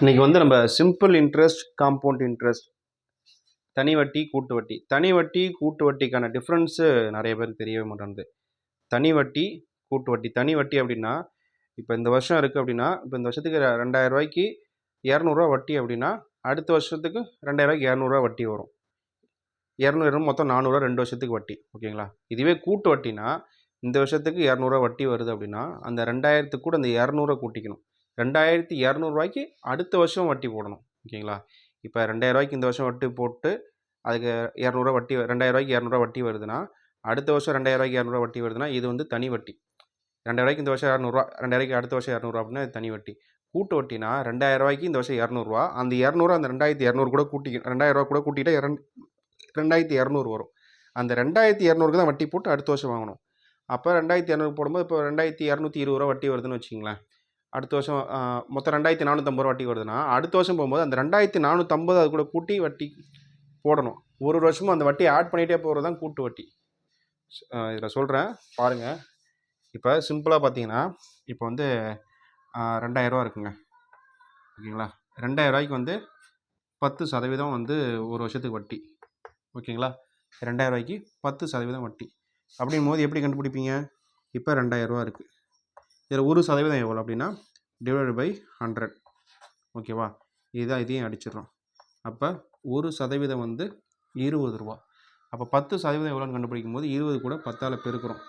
இன்னைக்கு வந்து நம்ம சிம்பிள் இன்ட்ரெஸ்ட் காம்பவுண்ட் இன்ட்ரெஸ்ட் தனி வட்டி கூட்டு வட்டி. தனி வட்டி கூட்டு வட்டிக்கான டிஃப்ரென்ஸு நிறைய பேருக்கு தெரியவே மாட்டேங்குது. தனி வட்டி கூட்டு வட்டி. தனி வட்டி அப்படின்னா இப்போ இந்த வருஷம் இருக்குது அப்படின்னா இப்போ இந்த வருஷத்துக்கு ரெண்டாயிரம் ரூபாய்க்கு இரநூறுவா வட்டி அப்படின்னா அடுத்த வருஷத்துக்கு ரெண்டாயிரூவாய்க்கு இரநூறுவா வட்டி வரும். இரநூறு மொத்தம் நானூறுரூவா ரெண்டு வருஷத்துக்கு வட்டி ஓகேங்களா? இதுவே கூட்டு வட்டினா இந்த வருஷத்துக்கு இரநூறுவா வட்டி வருது அப்படின்னா அந்த ரெண்டாயிரத்துக்கு கூட அந்த இரநூறுவா கூட்டிக்கணும். ரெண்டாயிரத்தி இரநூறுவாய்க்கு அடுத்த வருஷம் வட்டி போடணும் ஓகேங்களா? இப்போ ரெண்டாயிரரூவாய்க்கு இந்த வருஷம் வட்டி போட்டு அதுக்கு இரநூறுவா வட்டி ரெண்டாயிரரூவாய்க்கு இரநூறுவா வட்டி வருதுன்னா அடுத்த வருஷம் ரெண்டாயிரரூவாய்க்கு இரநூறுவா வட்டி வருதுன்னா இது வந்து தனி வட்டி. ரெண்டாயிரூவாய்க்கு இந்த வருஷம் இரநூறுவா ரெண்டாயிரூவாய்க்கு அடுத்த வருஷம் இரநூறுவா அப்படின்னா இது தனி வட்டி. கூட்டு வட்டினா ரெண்டாயிரரூவாய்க்கு இந்த வருஷம் இரநூறுவா அந்த இரநூறுவா அந்த ரெண்டாயிரத்தி இரநூறு கூட கூட்டி ரெண்டாயிரரூவா கூட கூட்டிகிட்டே இரண் ரெண்டாயிரத்தி இரநூறு வரும். அந்த ரெண்டாயிரத்தி இரநூறுக்கு தான் வட்டி போட்டு அடுத்த வருஷம் வாங்கணும். அப்போ ரெண்டாயிரத்தி இரநூறு போடும்போது இப்போ ரெண்டாயிரத்தி இரநூத்தி இருபது ரூபா வட்டி வருதுன்னு வச்சிங்களேன் அடுத்த வருஷம் மொத்தம் ரெண்டாயிரத்தி நானூற்றம்பது ரூபா வட்டி வருதுன்னா அடுத்த வருஷம் போகும்போது அந்த ரெண்டாயிரத்தி நானூற்றம்பது அது கூட கூட்டி வட்டி போடணும். ஒரு ஒரு வருஷமும் அந்த வட்டியை ஆட் பண்ணிகிட்டே போகிறது தான் கூட்டு வட்டி. இதில் சொல்கிறேன் பாருங்கள் இப்போ சிம்பிளாக பார்த்தீங்கன்னா இப்போ வந்து ரெண்டாயிரரூவா இருக்குங்க. ஓகேங்களா? ரெண்டாயிரரூவாய்க்கு வந்து பத்து சதவீதம் வந்து ஒரு வருஷத்துக்கு வட்டி. ஓகேங்களா? ரெண்டாயிரரூவாய்க்கு பத்து சதவீதம் வட்டி. அப்படின் போது எப்படி கண்டுபிடிப்பீங்க? இப்போ ரெண்டாயிரரூவா இருக்குது இதில் ஒரு சதவீதம் எவ்வளோ அப்படின்னா டிவைடட் பை ஹண்ட்ரட் ஓகேவா? இதுதான் இதையும் அடிச்சிடறோம். அப்போ ஒரு சதவீதம் வந்து இருபது ரூபா. அப்போ பத்து சதவீதம் எவ்வளோன்னு கண்டுபிடிக்கும் போது இருபது கூட பத்தால் பெருக்கிறோம்.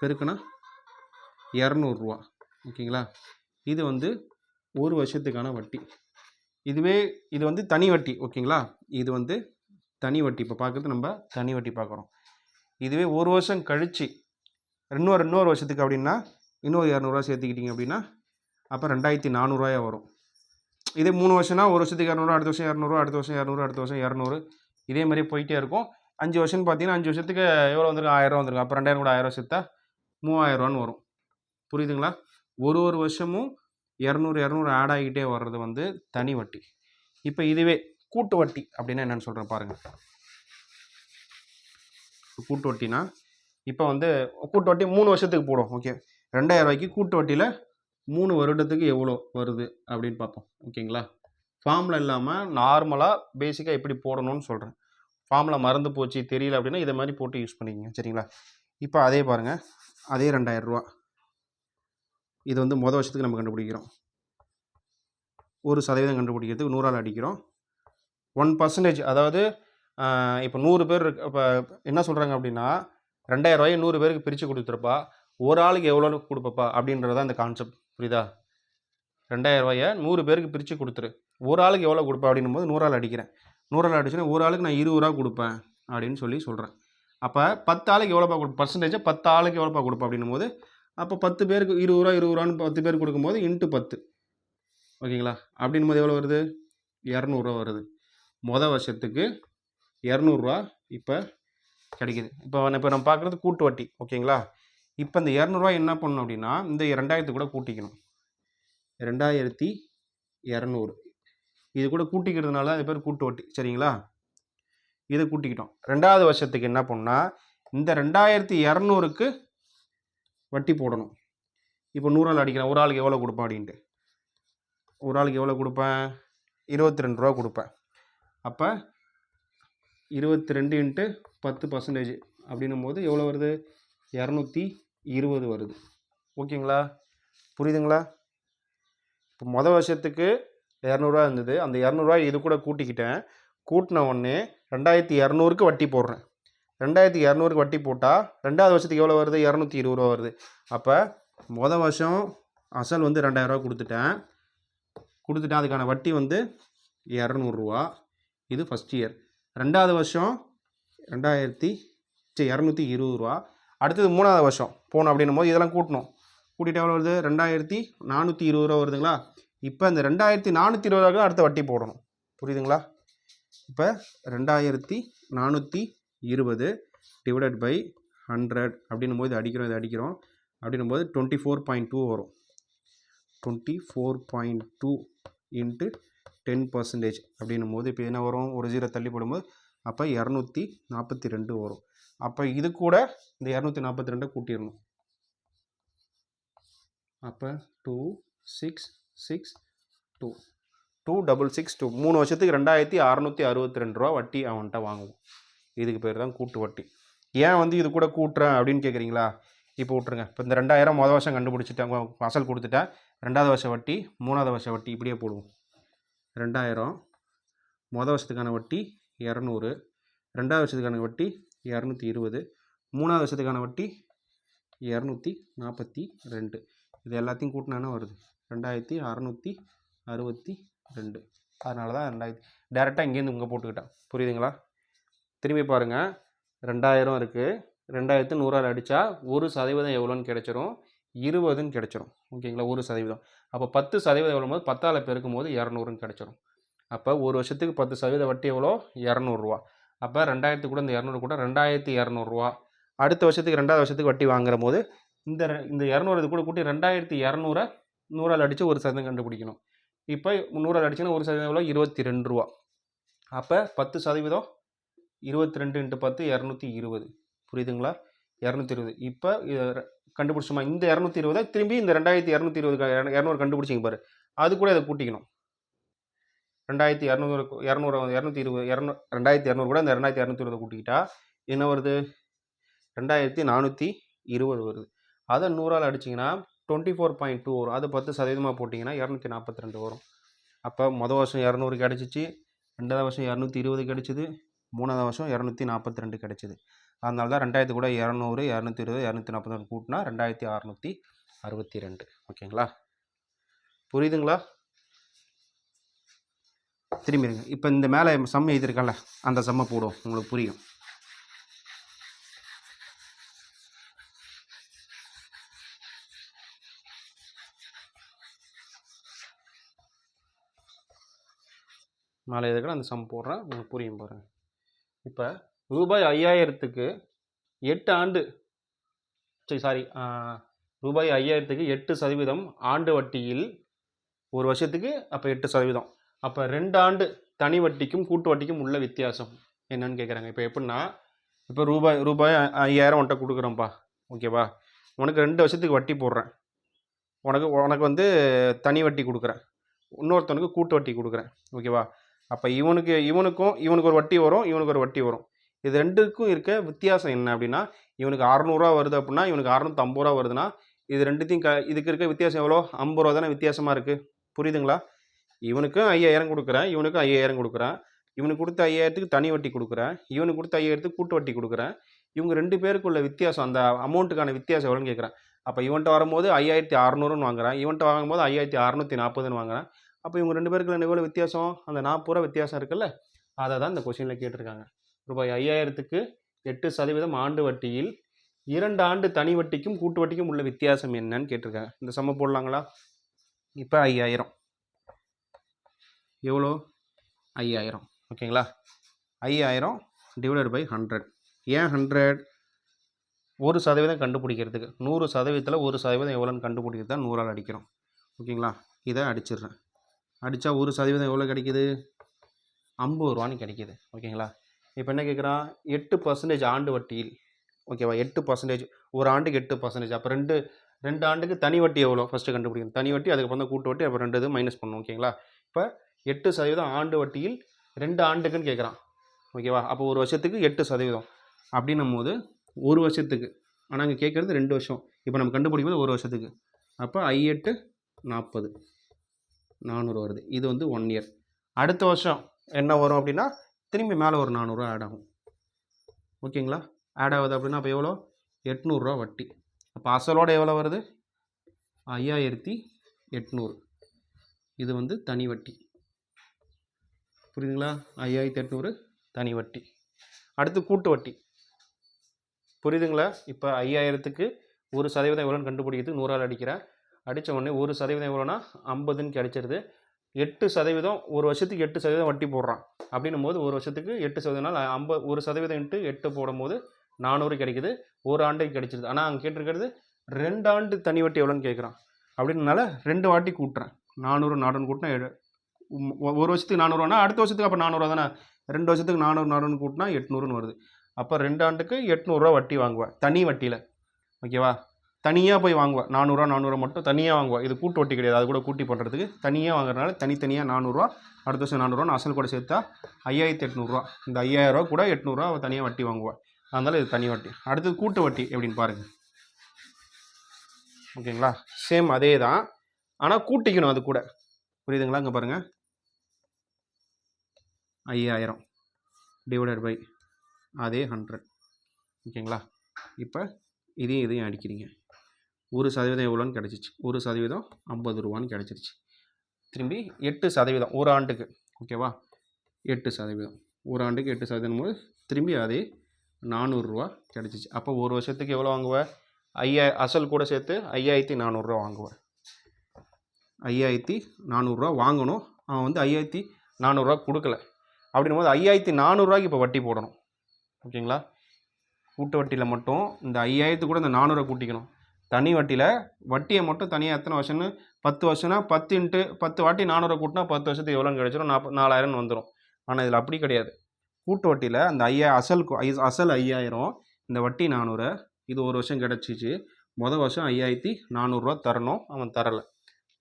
பெருக்குனா இரநூறுவா ஓகேங்களா? இது வந்து ஒரு வருஷத்துக்கான வட்டி. இதுவே இது வந்து தனி வட்டி. ஓகேங்களா? இது வந்து தனி வட்டி. இப்போ பார்க்குறது நம்ம தனி வட்டி பார்க்குறோம் இதுவே ஒரு வருஷம் கழித்து இன்னொரு இன்னொரு வருஷத்துக்கு அப்படின்னா இன்னொரு இரநூறுவா சேர்த்துக்கிட்டிங்க அப்படின்னா அப்போ ரெண்டாயிரத்தி நானூறுரூவாயா வரும். இதே மூணு வருஷம்னா ஒரு வருஷத்துக்கு இரநூறுவா அடுத்த வருஷம் இரநூறுவா அடுத்த வருஷம் இரநூறு அடுத்த வருஷம் இரநூறு. இதே மாதிரி போயிட்டே இருக்கும். அஞ்சு வருஷம்னு பார்த்தீங்கன்னா அஞ்சு வருஷத்துக்கு எவ்வளோ வந்திருக்கு? ஆயிரம் வந்துருக்கும் அப்போ ரெண்டாயிரம் கூட ஆயிரம் சேர்த்தா மூவாயிரரூவான்னு வரும். புரியுதுங்களா? ஒரு ஒரு வருஷமும் இரநூறு இரநூறு ஆட் ஆகிட்டே வர்றது வந்து தனி வட்டி. இப்போ இதுவே கூட்டு வட்டி அப்படின்னா என்னென்னு சொல்கிறேன் பாருங்கள் கூட்டு வட்டினா இப்போ வந்து கூட்டு வட்டி மூணு வருஷத்துக்கு போடும். ஓகே. ரெண்டாயிரம் ரூபாய்க்கு கூட்டு வட்டியில் மூணு வருடத்துக்கு எவ்வளோ வருது அப்படின்னு பார்ப்போம். ஓகேங்களா? ஃபார்மில் இல்லாமல் நார்மலாக பேசிக்காக எப்படி போடணும்னு சொல்கிறேன் ஃபார்மில் மறந்து போச்சு தெரியல அப்படின்னா இதை மாதிரி போட்டு யூஸ் பண்ணிக்கங்க. சரிங்களா? இப்போ அதே பாருங்கள் அதே ரெண்டாயிரம் ரூபா. இது வந்து மொதல் வருஷத்துக்கு நம்ம கண்டுபிடிக்கிறோம். ஒரு சதவீதம் கண்டுபிடிக்கிறதுக்கு நூறால் அடிக்கிறோம். ஒன் பர்சன்டேஜ் அதாவது இப்போ நூறு பேர் இருக்கு இப்போ என்ன சொல்கிறாங்க அப்படின்னா ரெண்டாயிரம் ரூபாயை நூறு பேருக்கு பிரித்து கொடுத்துருப்பா. ஒரு ஆளுக்கு எவ்வளோ கொடுப்பப்பா அப்படின்றது தான் இந்த கான்செப்ட் புரியுதா? ரெண்டாயிரம் ரூபாயை நூறு பேருக்கு பிரித்து கொடுத்துரு. ஒரு ஆளுக்கு எவ்வளோ கொடுப்பா அப்படின்னும் போது நூறாள் அடிக்கிறேன். நூறாள் அடிச்சுன்னா ஒரு ஆளுக்கு நான் இருபது ரூபா கொடுப்பேன் அப்படின்னு சொல்லி சொல்கிறேன் அப்போ பத்து ஆளுக்கு எவ்வளோப்பா கொடு பர்சன்டேஜாக பத்து ஆளுக்கு எவ்வளோப்பா கொடுப்பா அப்படின்னும் போது அப்போ பத்து பேருக்கு இருபது ரூபா இருபது ரூபான்னு பத்து பேருக்கு கொடுக்கும்போது இன்ட்டு பத்து. ஓகேங்களா? அப்படின்னும் போது எவ்வளோ வருது? இரநூறுவா வருது. மொதல் வருஷத்துக்கு இரநூறுவா இப்போ கிடைக்குது. இப்போ இப்போ நம்ம பார்க்குறது கூட்டு வட்டி. ஓகேங்களா? இப்போ இந்த இரநூறுவா என்ன பண்ணணும் அப்படின்னா இந்த ரெண்டாயிரத்து கூட கூட்டிக்கணும். ரெண்டாயிரத்தி இரநூறு. இது கூட கூட்டிக்கிறதுனால அது பேர் கூட்டு வட்டி சரிங்களா? இதை கூட்டிக்கிட்டோம். ரெண்டாவது வருஷத்துக்கு என்ன பண்ணால் இந்த ரெண்டாயிரத்தி இரநூறுக்கு வட்டி போடணும். இப்போ நூறால் அடிக்கிறேன். ஒரு ஆளுக்கு எவ்வளோ கொடுப்பேன் அப்படின்ட்டு. ஒரு ஆளுக்கு எவ்வளோ கொடுப்பேன்? இருபத்தி ரெண்டு ரூபா கொடுப்பேன். அப்போ இருபத்தி ரெண்டு இன்ட்டு பத்து பர்சன்டேஜ் அப்படின்னும் போது எவ்வளோ வருது? இரநூத்தி இருபது வருது. ஓகேங்களா? புரியுதுங்களா? இப்போ மொதல் வருஷத்துக்கு இரநூறுவா இருந்தது. அந்த இரநூறுவா இது கூட கூட்டிக்கிட்டேன். கூட்டின உடனே ரெண்டாயிரத்தி இரநூறுக்கு வட்டி போடுறேன். ரெண்டாயிரத்தி இரநூறுக்கு வட்டி போட்டால் ரெண்டாவது வருஷத்துக்கு எவ்வளோ வருது? இரநூத்தி இருபது ரூபா வருது. அப்போ மொதல் வருஷம் அசல் வந்து ரெண்டாயிரரூவா கொடுத்துட்டேன். கொடுத்துட்டேன். அதுக்கான வட்டி வந்து இரநூறுவா. இது ஃபஸ்ட் இயர் ரெண்டாவது வருஷம் ரெண்டாயிரத்தி சரி இரநூத்தி இருபது ரூபா. அடுத்தது மூணாவது வருஷம் போகணும் அப்படின்னும் போது இதெல்லாம் கூட்டணும். கூட்டிகிட்டு எவ்வளோ வருது? ரெண்டாயிரத்தி நானூற்றி இருபது ரூபா வருதுங்களா? இப்போ இந்த ரெண்டாயிரத்தி நானூற்றி இருபது ரூபாய்க்கு அடுத்த வட்டி போடணும். புரியுதுங்களா? இப்போ ரெண்டாயிரத்தி நானூற்றி இருபது டிவைடட் பை ஹண்ட்ரட் அப்படின்னும் போது அடிக்கிறோம் இது அடிக்கிறோம். அப்படின்னும் போது டுவெண்ட்டி ஃபோர் பாயிண்ட் டூ வரும். Twenty four point two into ten percentage அப்படின்னும் போது இப்போ என்ன வரும்? ஒரு ஜீரோ தள்ளி போடும்போது அப்போ இரநூத்தி நாற்பத்தி ரெண்டு வரும். அப்போ இது கூட இந்த இரநூத்தி நாற்பத்தி ரெண்டை கூட்டிடணும். அப்போ two six six two two double six two மூணு வருஷத்துக்கு ரெண்டாயிரத்தி அறநூற்றி அறுபத்தி ரெண்டு ரூபா வட்டி அவன்கிட்ட வாங்குவோம். இதுக்கு பேர் தான் கூட்டு வட்டி. ஏன் வந்து இது கூட கூட்டுறேன் அப்படின்னு கேட்குறீங்களா இப்போ விட்ருங்க இப்போ இந்த ரெண்டாயிரம் மொதல் வருஷம் கண்டுபிடிச்சிட்டேன். உ- அசல் கொடுத்துட்டேன். ரெண்டாவது வருஷம் வட்டி மூணாவது வருஷம் வட்டி இப்படியே போடுவோம். ரெண்டாயிரம் மொதல் வருஷத்துக்கான வட்டி இரநூறு. ரெண்டாவது வருஷத்துக்கான வட்டி இரநூத்தி இருபது. மூணாவது வருஷத்துக்கான வட்டி இரநூத்தி நாற்பத்தி ரெண்டு. இது எல்லாத்தையும் கூட்டினானே வருது? ரெண்டாயிரத்தி அறநூற்றி அறுபத்தி ரெண்டு. அதனால தான் ரெண்டாயிரத்தி டேரெக்டாக இங்கேருந்து இங்கே போட்டுக்கிட்டேன். புரியுதுங்களா? திரும்பி பாருங்கள் ரெண்டாயிரம் இருக்குது ரெண்டாயிரத்து நூறால் அடித்தா ஒரு சதவீதம் எவ்வளோன்னு கிடச்சிரும். இருபதுன்னு கிடச்சிரும். ஓகேங்களா? ஒரு சதவீதம். அப்போ பத்து சதவீதம் எவ்வளோ போது பத்தால் பெருக்கும் போது இரநூறுன்னு கிடைச்சிரும். அப்போ ஒரு வருஷத்துக்கு பத்து சதவீத வட்டி எவ்வளோ? இரநூறுவா. அப்போ ரெண்டாயிரத்து கூட இந்த இரநூறு கூட ரெண்டாயிரத்தி இரநூறுவா. அடுத்த வருஷத்துக்கு ரெண்டாவது வருஷத்துக்கு வட்டி வாங்குற போது இந்த இந்த இரநூறு இது கூட கூட்டி ரெண்டாயிரத்தி இரநூறை நூறால் அடித்து ஒரு சதவீதம் கண்டுபிடிக்கணும். இப்போ நூறால் அடிச்சுன்னா ஒரு சதவீதம் எவ்வளோ? இருபத்தி ரெண்டு ரூபா அப்போ பத்து சதவீதம் இருபத்தி ரெண்டு இன்ட்டு பத்து இரநூத்தி இருபது. புரியுதுங்களா? இரநூத்தி இருபது இப்போ கண்டுபிடிச்சோமா? இந்த இரநூத்தி இருபதை திரும்பி இந்த ரெண்டாயிரத்தி இரநூத்தி இருபது இரநூறு கண்டுபிடிச்சிங்க பாரு. அது கூட இதை கூட்டிக்கணும். ரெண்டாயிரத்தி இரநூறு இரநூறு இரநூத்தி இருபது இரநூ ரெண்டாயிரத்தி இரநூறு கூட இந்த ரெண்டாயிரத்தி இரநூத்தி இருபது கூட்டிக்கிட்டா என்ன வருது? ரெண்டாயிரத்தி நானூற்றி இருபது வருது. அதை நூறால் அடிச்சிங்கன்னா டுவெண்ட்டி ஃபோர் பாயிண்ட் டூ வரும். அது பத்து சதவீதமாக போட்டிங்கன்னா இரநூத்தி நாற்பத்தி ரெண்டு வரும். அப்போ மொதல் வருஷம் இரநூறு கிடச்சிச்சு ரெண்டாவது வருஷம் இரநூத்தி இருபது கிடச்சிது மூணாவது வருஷம் இரநூத்தி நாற்பத்தி ரெண்டு கிடச்சிது. அதனால தான் ரெண்டாயிரத்து கூட இரநூறு இரநூத்தி இருபது இரநூத்தி நாற்பத்தி ரெண்டு கூட்டினா ரெண்டாயிரத்தி அறநூற்றி அறுபத்தி ரெண்டு ஓகேங்களா? புரியுதுங்களா? திரும்பிடுங்க இப்போ இந்த மேலே சம் எழுதியிருக்கல அந்த சம்மை போடும் உங்களுக்கு புரியும். மேலே எதுக்கிற அந்த சம் போடுறேன். உங்களுக்கு புரியும் பாருங்க. இப்போ ரூபாய் ஐயாயிரத்துக்கு எட்டு ஆண்டு சரி சாரி ரூபாய் ஐயாயிரத்துக்கு எட்டு சதவீதம் ஆண்டு வட்டியில் ஒரு வருஷத்துக்கு அப்போ எட்டு சதவீதம். அப்போ ரெண்டு ஆண்டு தனி வட்டிக்கும் கூட்டு வட்டிக்கும் உள்ள வித்தியாசம் என்னன்னு கேட்குறாங்க இப்போ எப்படின்னா இப்போ ரூபாய் ரூபாய் ஐயாயிரம் உன்ட்ட கொடுக்குறோம்ப்பா ஓகேவா? உனக்கு ரெண்டு வருஷத்துக்கு வட்டி போடுறேன். உனக்கு உனக்கு வந்து தனி வட்டி கொடுக்குறேன். இன்னொருத்தனுக்கு கூட்டு வட்டி கொடுக்குறேன். ஓகேவா? அப்போ இவனுக்கு இவனுக்கும் இவனுக்கு ஒரு வட்டி வரும் இவனுக்கு ஒரு வட்டி வரும். இது ரெண்டுக்கும் இருக்க வித்தியாசம் என்ன அப்படின்னா இவனுக்கு அறநூறுவா வருது அப்படின்னா இவனுக்கு அறநூற்றம்பது ரூபா வருதுன்னா இது ரெண்டுத்தையும் க இதுக்கு இருக்க வித்தியாசம் எவ்வளோ? ஐம்பது ரூபா தானே வித்தியாசமாக இருக்குது புரியுதுங்களா? இவனுக்கும் ஐயாயிரம் கொடுக்குறேன் இவனுக்கும் ஐயாயிரம் கொடுக்குறேன். இவனுக்கு கொடுத்த ஐயாயிரத்துக்கு தனி வட்டி கொடுக்குறேன் இவனுக்கு கொடுத்த ஐயாயிரத்துக்கு கூட்டு வட்டி கொடுக்குறேன். இவங்க ரெண்டு பேருக்குள்ள வித்தியாசம் அந்த அமௌண்ட்டுக்கான வித்தியாசம் எவ்வளோன்னு கேட்குறேன். அப்போ இவன்ட்ட வரும்போது ஐயாயிரத்தி அறநூறுன்னு வாங்குறேன் இவன்ட்ட வாங்கும்போது ஐயாயிரத்தி அறநூற்றி நாற்பதுன்னு வாங்குறேன். அப்போ இவங்க ரெண்டு பேருக்குள்ள எவ்வளோ வித்தியாசம்? அந்த நாற்பது ரூபா வித்தியாசம் இருக்குல்ல? அதை தான் இந்த கொஷினில் கேட்டிருக்காங்க. ரூபாய் ஐயாயிரத்துக்கு எட்டு சதவீதம் ஆண்டு வட்டியில் இரண்டு ஆண்டு தனி வட்டிக்கும் கூட்டு வட்டிக்கும் உள்ள வித்தியாசம் என்னன்னு கேட்டிருக்காங்க. இந்த சம்ம போடலாங்களா? இப்போ ஐயாயிரம். எவ்வளோ? ஐயாயிரம். ஓகேங்களா? ஐயாயிரம் டிவைடட் பை ஹண்ட்ரட் ஏன் ஹண்ட்ரட் ஒரு சதவீதம் கண்டுபிடிக்கிறதுக்கு. நூறு சதவீதத்தில் ஒரு சதவீதம் எவ்வளோன்னு கண்டுபிடிக்கிறது தான் நூறால் அடிக்கிறோம். ஓகேங்களா? இதை அடிச்சிடுறேன். அடித்தா ஒரு சதவீதம் எவ்வளோ கிடைக்குது? ஐம்பது ரூபான்னு கிடைக்கிது. ஓகேங்களா? இப்போ என்ன கேட்குறான்? எட்டு பர்சன்டேஜ் ஆண்டு வட்டியில். ஓகேவா? எட்டு பர்சன்டேஜ் ஒரு ஆண்டுக்கு எட்டு பர்சன்டேஜ் அப்போ ரெண்டு ரெண்டு ஆண்டுக்கு தனி வட்டி எவ்வளோ? ஃபஸ்ட்டு கண்டுபிடிக்கணும். தனி வட்டி அதுக்கப்புறம் தான் கூட்டு வட்டி அப்புறம் ரெண்டு இது மைனஸ் பண்ணணும். ஓகேங்களா? இப்போ எட்டு சதவீதம் ஆண்டு வட்டியில் ரெண்டு ஆண்டுக்குன்னு கேட்குறான். ஓகேவா? அப்போ ஒரு வருஷத்துக்கு எட்டு சதவீதம் அப்படின்னும் போது ஒரு வருஷத்துக்கு ஆனால் அங்கே கேட்குறது ரெண்டு வருஷம். இப்போ நம்ம கண்டுபிடிக்கும் போது ஒரு வருஷத்துக்கு. அப்போ ஐ எட்டு நாற்பது நானூறு வருது. இது வந்து ஒன் இயர் அடுத்த வருஷம் என்ன வரும் அப்படின்னா திரும்பி மேலே ஒரு நானூறுரூவா ஆட் ஆகும். ஓகேங்களா? ஆட் ஆகுது அப்படின்னா அப்போ எவ்வளோ? எட்நூறுரூவா வட்டி. அப்போ அசலோடு எவ்வளோ வருது? ஐயாயிரத்தி எட்நூறு. இது வந்து தனி வட்டி. புரியுதுங்களா? ஐயாயிரத்தி எட்நூறு தனி வட்டி. அடுத்து கூட்டு வட்டி. புரியுதுங்களா? இப்போ ஐயாயிரத்துக்கு ஒரு சதவீதம் எவ்வளோன்னு கண்டுபிடிக்கிறது நூறால் அடிக்கிறேன் அடித்த உடனே ஒரு சதவீதம் எவ்வளோனா ஐம்பதுன்னு கிடைச்சிருது எட்டு சதவீதம் ஒரு வருஷத்துக்கு எட்டு சதவீதம் வட்டி போடுறான். அப்படின்னும் போது ஒரு வருஷத்துக்கு எட்டு சதவீதம் ஐம்பது ஒரு சதவீதம் இன்ட்டு எட்டு போடும்போது நானூறு கிடைக்குது. ஒரு ஆண்டுக்கு கிடைச்சிருது. ஆனால் அங்கே கேட்டிருக்கிறது ரெண்டு ஆண்டு தனி வட்டி எவ்வளோன்னு கேட்குறான். அப்படின்னால ரெண்டு வாட்டி கூட்டுறேன். நானூறு நானூறு கூட்டினா ஒரு வருஷத்துக்கு நானூறுவானா அடுத்த வருஷத்துக்கு அப்போ நானூறுவா தானே ரெண்டு வருஷத்துக்கு நானூறு நானூறுன்னு கூட்டினா எட்நூறுன்னு வருது. அப்போ ரெண்டு ஆண்டுக்கு எட்நூறுரூவா வட்டி வாங்குவேன் தனி வட்டியில். ஓகேவா? தனியாக போய் வாங்குவா. நானூறுரூவா நானூறுவா மட்டும் தனியாக வாங்குவா. இது கூட்டு வட்டி கிடையாது. அது கூட கூட்டி பண்ணுறதுக்கு தனியாக வாங்குறதுனால தனித்தனியாக நானூறுரூவா அடுத்த வருஷம் நானூறுரூவா அசல் கூட சேர்த்தா ஐயாயிரத்தி எட்நூறுரூவா இந்த ஐயாயிரரூவா கூட எட்நூறுரூவா அவள் தனியாக வட்டி வாங்குவா. அதனால இது தனி வட்டி. அடுத்தது கூட்டு வட்டி எப்படின்னு பாருங்கள் ஓகேங்களா? சேம் அதே தான் ஆனால் கூட்டிக்கணும் அது கூட. புரியுதுங்களா? இங்கே பாருங்கள் ஐயாயிரம் டிவைடட் பை அதே ஹண்ட்ரட் ஓகேங்களா? இப்போ இதையும் இதையும் அடிக்கிறீங்க ஒரு சதவீதம் எவ்வளோன்னு கிடச்சிச்சு. ஒரு சதவீதம் ஐம்பது ரூபான்னு கிடச்சிருச்சு. திரும்பி எட்டு சதவீதம் ஒரு ஆண்டுக்கு. ஓகேவா? எட்டு சதவீதம். ஒரு ஆண்டுக்கு எட்டு சதவீதம் போது திரும்பி அதே நானூறுரூவா கிடச்சிச்சு. அப்போ ஒரு வருஷத்துக்கு எவ்வளோ வாங்குவ? ஐயா அசல் கூட சேர்த்து ஐயாயிரத்தி நானூறுரூவா வாங்குவேன் ஐயாயிரத்தி நானூறுரூவா வாங்கணும். அவன் வந்து ஐயாயிரத்தி நானூறுரூவா கொடுக்கல. அப்படின்னும் போது ஐயாயிரத்தி நானூறுரூவாய்க்கு இப்போ வட்டி போடணும். ஓகேங்களா? கூட்டு வட்டியில் மட்டும் இந்த ஐயாயிரத்து கூட இந்த நானூறை கூட்டிக்கணும். தனி வட்டியில் வட்டியை மட்டும் தனியாக எத்தனை வருஷம்னு? பத்து வருஷம்னா பத்து இன்ட்டு பத்து வாட்டி நானூறு கூட்டினா பத்து வருஷத்துக்கு எவ்வளோன்னு கிடச்சிரும்? நாற்ப நாலாயிரம்னு வந்துடும் ஆனால் இதில் அப்படி கிடையாது. கூட்டு வட்டியில் அந்த ஐயா அசல் ஐ- அசல் ஐயாயிரம் இந்த வட்டி நானூறு இது ஒரு வருஷம் கிடச்சிச்சு. மொதல் வருஷம் ஐயாயிரத்தி நானூறுரூவா தரணும். அவன் தரலை.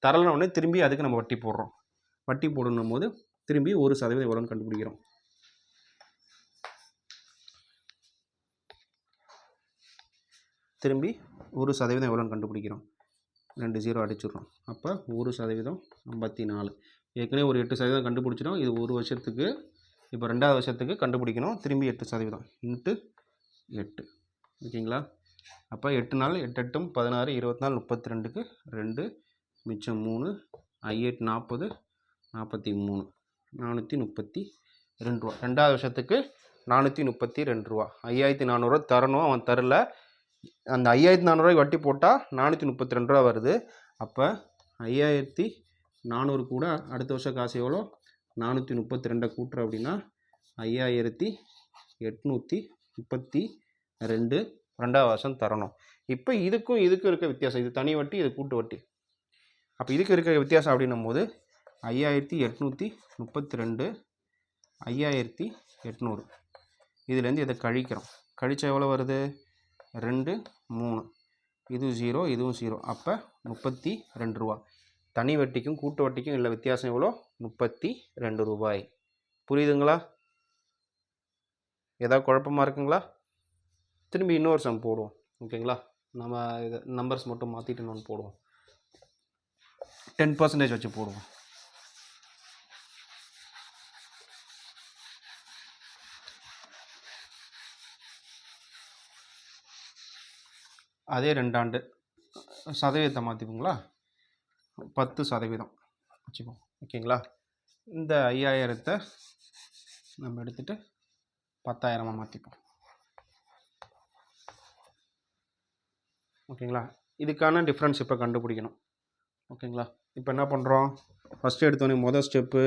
தரலைன திரும்பி அதுக்கு நம்ம வட்டி போடுறோம். வட்டி போடணும் போது திரும்பி ஒரு சதவீதம் எவ்வளோன்னு கண்டுபிடிக்கிறோம். திரும்பி ஒரு சதவீதம் எவ்வளோன்னு கண்டுபிடிக்கிறோம். ரெண்டு ஜீரோ அடிச்சிடுறோம். அப்போ ஒரு சதவீதம் ஐம்பத்தி நாலு. ஏற்கனவே ஒரு எட்டு சதவீதம் கண்டுபிடிச்சிடும் இது ஒரு வருஷத்துக்கு இப்போ ரெண்டாவது வருஷத்துக்கு கண்டுபிடிக்கணும். திரும்பி எட்டு சதவீதம் இன்ட்டு எட்டு. ஓகேங்களா? அப்போ எட்டு நாள் எட்டு எட்டும் பதினாறு இருபத்தி நாலு முப்பத்தி ரெண்டுக்கு ரெண்டு மிச்சம் மூணு ஐஎட்டு நாற்பது நாற்பத்தி மூணு. நானூற்றி முப்பத்தி ரெண்டு ரூபா. ரெண்டாவது வருஷத்துக்கு நானூற்றி முப்பத்தி ரெண்டு ரூபா. ஐயாயிரத்தி நானூறுரூவா தரணும் அவன் தரல. அந்த ஐயாயிரத்தி நானூறுரூவாய்க்கு வட்டி போட்டால் நானூற்றி முப்பத்தி ரெண்டு ரூபா வருது. அப்போ ஐயாயிரத்தி நானூறு கூட அடுத்த வருஷம் காசு எவ்வளோ? நானூற்றி முப்பத்தி ரெண்டை கூட்டுற அப்படின்னா ஐயாயிரத்தி எட்நூற்றி முப்பத்தி ரெண்டு ரெண்டாவது வருஷம் தரணும். இப்போ இதுக்கும் இதுக்கும் இருக்க வித்தியாசம். இது தனி வட்டி இது கூட்டு வட்டி. அப்போ இதுக்கு இருக்க வித்தியாசம் அப்படின்னும் போது ஐயாயிரத்தி எட்நூற்றி முப்பத்தி ரெண்டு ஐயாயிரத்தி எட்நூறு. இதுலேருந்து இதை கழிக்கிறோம். கழிச்சா எவ்வளோ வருது? ரெண்டு மூணு. இது ஜீரோ இதுவும் ஜீரோ. அப்போ முப்பத்தி ரெண்டு ரூபா. தனி வட்டிக்கும் கூட்டு வட்டிக்கும் இல்லை வித்தியாசம் எவ்வளோ? முப்பத்தி ரெண்டு ரூபாய். புரியுதுங்களா? ஏதாவது குழப்பமாக இருக்குங்களா? திரும்பி இன்னொரு சம் போடுவோம். ஓகேங்களா? நம்ம இது நம்பர்ஸ் மட்டும் மாற்றிட்டு இன்னொன்று போடுவோம். டென் பர்சன்டேஜ் வச்சு போடுவோம். அதே ரெண்டாண்டு. சதவீதத்தை மாற்றிப்போங்களா பத்து சதவீதம். வச்சுப்போம் ஓகேங்களா? இந்த ஐயாயிரத்தை நம்ம எடுத்துகிட்டு பத்தாயிரமாக மாற்றிப்போம் ஓகேங்களா? இதுக்கான டிஃப்ரென்ஸ் இப்போ கண்டுபிடிக்கணும். ஓகேங்களா? இப்போ என்ன பண்ணுறோம் ஃபஸ்ட்டு எடுத்தோடனே மொதல் ஸ்டெப்பு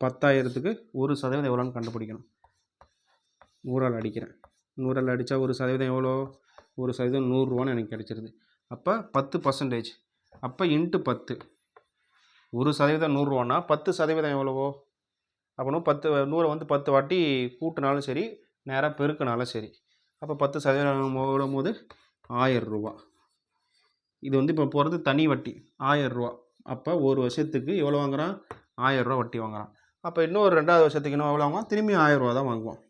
பத்தாயிரத்துக்கு ஒரு சதவீதம் எவ்வளோன்னு கண்டுபிடிக்கணும். நூறால் அடிக்கிறேன். நூறில் அடித்தா ஒரு சதவீதம் எவ்வளோ? ஒரு சதவீதம் நூறுரூவான்னு எனக்கு கிடச்சிருது. அப்போ பத்து பர்சன்டேஜ் அப்போ இன்ட்டு பத்து. ஒரு சதவீதம் நூறுரூவான்னா பத்து சதவீதம் எவ்வளவோ? அப்போனா பத்து நூறை வந்து பத்து வாட்டி கூட்டினாலும் சரி நேராக பெருக்கினாலும் சரி. அப்போ பத்து சதவீதம் எவ்வளோ போது ஆயிரம் ரூபா. இது வந்து இப்போ போகிறது தனி வட்டி. ஆயிரம் ரூபா. அப்போ ஒரு வருஷத்துக்கு எவ்வளோ வாங்குறான்? ஆயிரம் ரூபா வட்டி வாங்குறான். அப்போ இன்னொரு ரெண்டாவது வருஷத்துக்கு இன்னும் எவ்வளோ வாங்குவான் திரும்பி ஆயிரம் ரூபா தான் வாங்குவான்.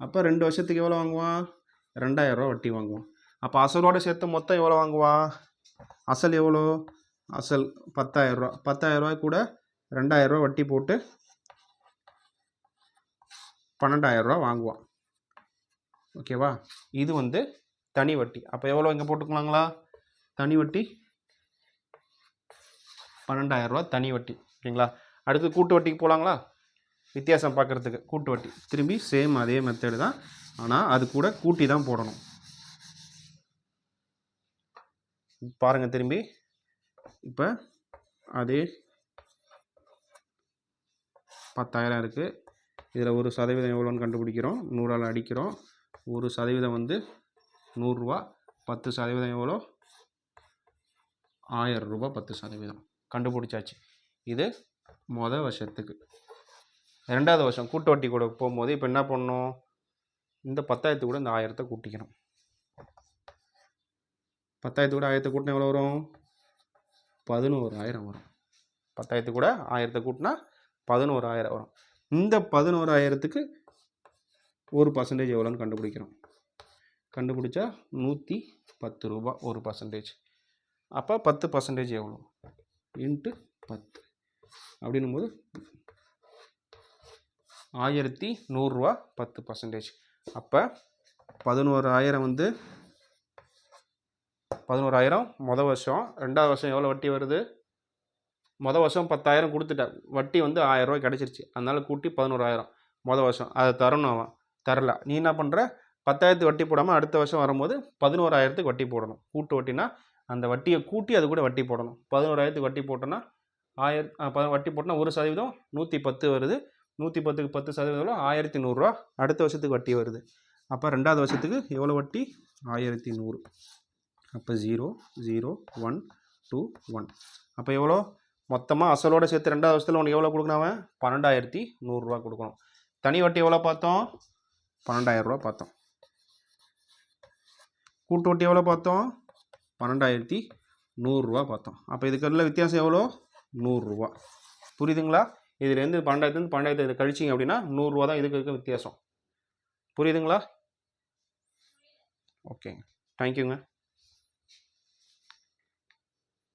அப்போ ரெண்டு வருஷத்துக்கு எவ்வளோ வாங்குவான் ரெண்டாயிரரூவா வட்டி வாங்குவான். அப்போ அசலோட சேர்த்து மொத்தம் எவ்வளோ வாங்குவான் அசல் எவ்வளோ? அசல் பத்தாயிரரூவா பத்தாயிரரூவா கூட ரெண்டாயிரரூவா வட்டி போட்டு பன்னெண்டாயிரரூவா வாங்குவான். ஓகேவா இது வந்து தனி வட்டி. அப்போ எவ்வளோ இங்கே போட்டுக்கலாங்களா? தனி வட்டி பன்னெண்டாயிரரூவா தனி வட்டி. ஓகேங்களா அடுத்து கூட்டு வட்டிக்கு போகலாங்களா வித்தியாசம் பார்க்குறதுக்கு கூட்டு வட்டி. திரும்பி சேம் அதே மெத்தடு தான். ஆனால் அது கூட கூட்டி தான் போடணும். பாருங்கள் திரும்பி. இப்போ அதே பத்தாயிரம் இருக்குது இதில் ஒரு சதவீதம் எவ்வளோன்னு கண்டுபிடிக்கிறோம். நூறால் அடிக்கிறோம். ஒரு சதவீதம் வந்து நூறுரூவா பத்து சதவீதம் எவ்வளோ? ஆயிரம் ரூபாய் பத்து சதவீதம். கண்டுபிடிச்சாச்சு. இது மொதல் வருஷத்துக்கு. ரெண்டாவது வருஷம் கூட்டு வட்டி கூட போகும்போது இப்போ என்ன பண்ணணும்? இந்த பத்தாயிரத்து கூட இந்த ஆயிரத்தை கூட்டிக்கணும். பத்தாயிரத்து கூட ஆயிரத்தை கூட்டினா எவ்வளோ வரும்? பதினோராயிரம் வரும். பத்தாயிரத்து கூட ஆயிரத்தை கூட்டினா பதினோராயிரம் வரும். இந்த பதினோராயிரத்துக்கு ஒரு பர்சன்டேஜ் எவ்வளோன்னு கண்டுபிடிக்கிறோம். கண்டுபிடிச்சா நூற்றி பத்து ரூபா ஒரு பர்சன்டேஜ் அப்போ பத்து பர்சன்டேஜ் எவ்வளோ இன்ட்டு பத்து. அப்படின்னும் போது ஆயிரத்தி நூறுரூவா பத்து பர்சன்டேஜ் அப்போ பதினோராயிரம் வந்து பதினோராயிரம் மொதல் வருஷம். ரெண்டாவது வருஷம் எவ்வளோ வட்டி வருது? மொதல் வருஷம் பத்தாயிரம் கொடுத்துட்டேன். வட்டி வந்து ஆயிரரூவா கிடச்சிருச்சு. அதனால் கூட்டி பதினோராயிரம் மொதல் வருஷம். அதை தரணும் அவன். தரல. நீ என்ன பண்ணுற பத்தாயிரத்துக்கு வட்டி போடாமல் அடுத்த வருஷம் வரும்போது பதினோராயிரத்துக்கு வட்டி போடணும். கூட்டு வட்டினா அந்த வட்டியை கூட்டி அது கூட வட்டி போடணும். பதினோராயிரத்துக்கு வட்டி போட்டோன்னா ஆயிர வட்டி போட்டோன்னா ஒரு சதவீதம் நூற்றி பத்து வருது. நூற்றி பத்துக்கு பத்து சதவீதம் ஆயிரத்தி நூறுரூவா அடுத்த வருஷத்துக்கு வட்டி வருது. அப்போ ரெண்டாவது வருஷத்துக்கு எவ்வளோ வட்டி? ஆயிரத்தி நூறு. அப்போ zero zero one two one அப்போ எவ்வளோ? மொத்தமாக அசலோட சேர்த்து ரெண்டாவது வருஷத்தில் உனக்கு எவ்வளோ கொடுக்கணும் அவன்? பன்னெண்டாயிரத்தி நூறுரூவா கொடுக்கணும். தனி வட்டி எவ்வளோ பார்த்தோம்? பன்னெண்டாயிரரூவா பார்த்தோம். கூட்டு வட்டி எவ்வளோ பார்த்தோம்? பன்னெண்டாயிரத்தி நூறுரூவா பார்த்தோம். அப்போ இதுக்கு உள்ள வித்தியாசம் எவ்வளோ? நூறுரூவா. புரியுதுங்களா? இதுலேருந்து பன்னெண்டாயிரத்துலேருந்து பன்னெண்டாயிரத்து கழிச்சிங்க அப்படின்னா நூறுரூவா தான் இதுக்கு இருக்க வித்தியாசம். புரியுதுங்களா? ஓகேங்க. தேங்க்யூங்க